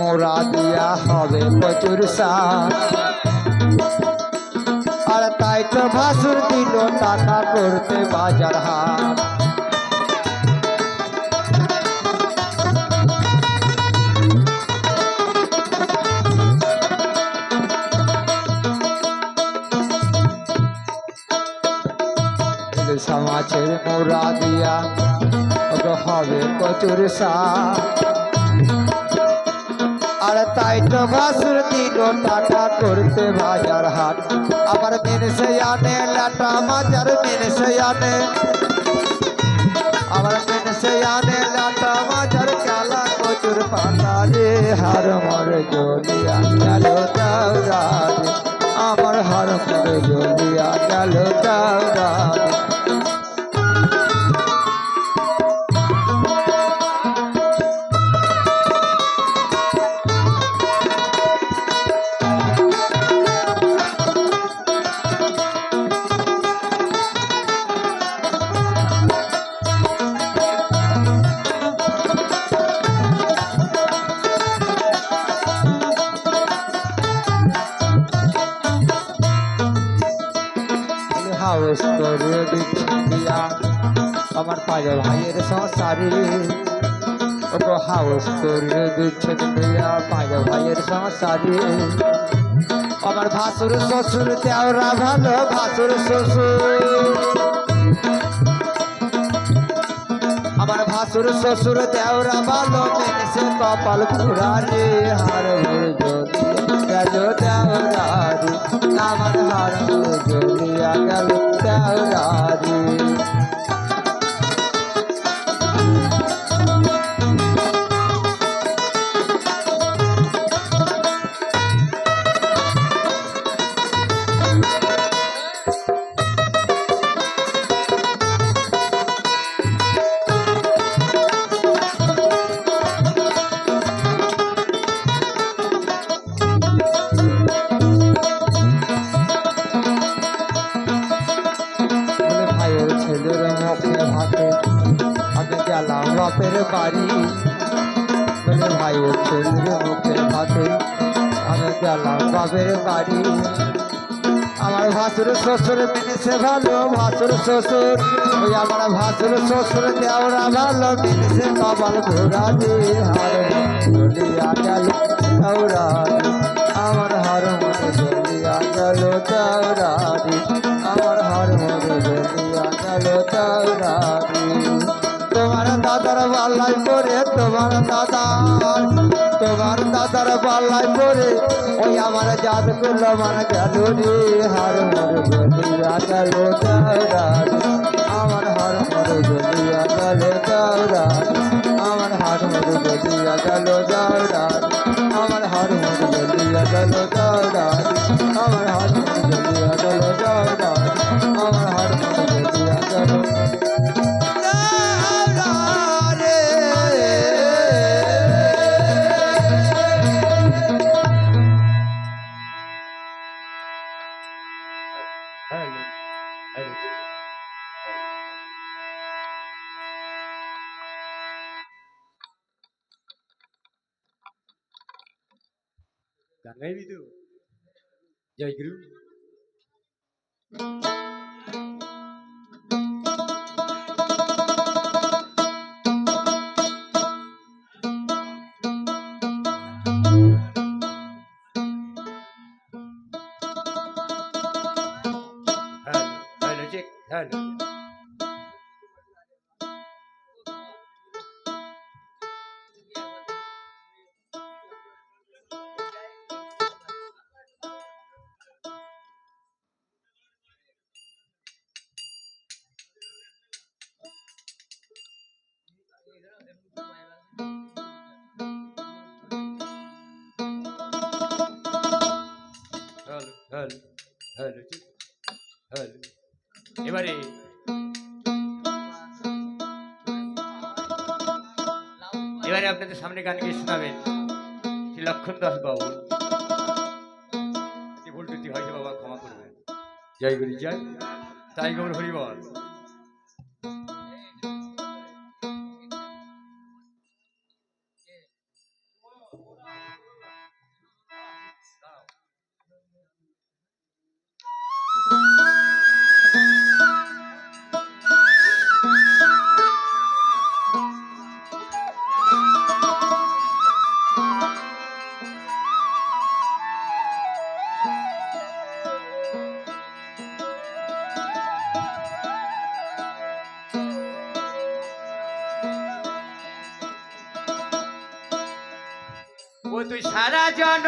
মোড়া দিয়া হবে প্রচুর আর তাই তো ভাসুর দিল টাকা করতে বাজার হাট মাছের মোড়া দিয়া হবে প্রচুর সার। তো ভাসুর দিল টাকা করতে বাজার হাট। আবার মেনসে আনে লাটা মাজার মেনসে আনে। আবার মেনসে আনে লাটা মাজার কালা কচুর পাতা রে হার মরে জলিয়া গেল আমার হার মরে জলিয়া গেল দাওরা রে দিচ্ছি দিয়া আমার পায়ে ভাইয়ের সংসারে ওকে হাউস করে দিচ্ছে দিয়া পায়ে ভাইয়ের সংসারে আমার ভাসুর শ্বশুর, দেওরা ভালো ভাসুর শ্বশুর। আমার ভাসুর শ্বশুর, দেওরা ভালো মেনেছে কপাল পুরারে হার ভরে যদি গেল দেওরারি আমার হার জ্বলিয়া গেল দেওরারি বাপের বাড়ি। বলে ভাইয়ের ছেলের মুখে ভাতে আমি গেলাম বাপের বাড়ি। আমার ভাসুর শ্বশুর মিনিসে ভালো, ভাসুর শ্বশুর, ওই আমার ভাসুর শ্বশুর দেওরা ভালো মিনিসে কপাল ঘোরা দিয়ে হার গেল আমার হার মনে চলিয়া গেল আমার হার মনে চলিয়া তোমার দাদার তোমার দাদার পাল্লায় পরে ওই আমার জাত করল মান গেল রে হার মর গলিয়া গেল আমার হার মর গলিয়া গেল আমার হার মর গলিয়া গেল হ্যালো হ্যালো গান গাইবি তো জয় গুরু হ্যালো হ্যালো হ্যালো হ্যালো এবারে এবারে আপনাদের সামনে গান গিয়ে শোনাবেন শ্রী লক্ষণ দাস বাবু ভুল টুটি হয়েছে বাবা ক্ষমা করবেন। জয় গুরু জয় তাই গৌর হরিবল তুই সারা জন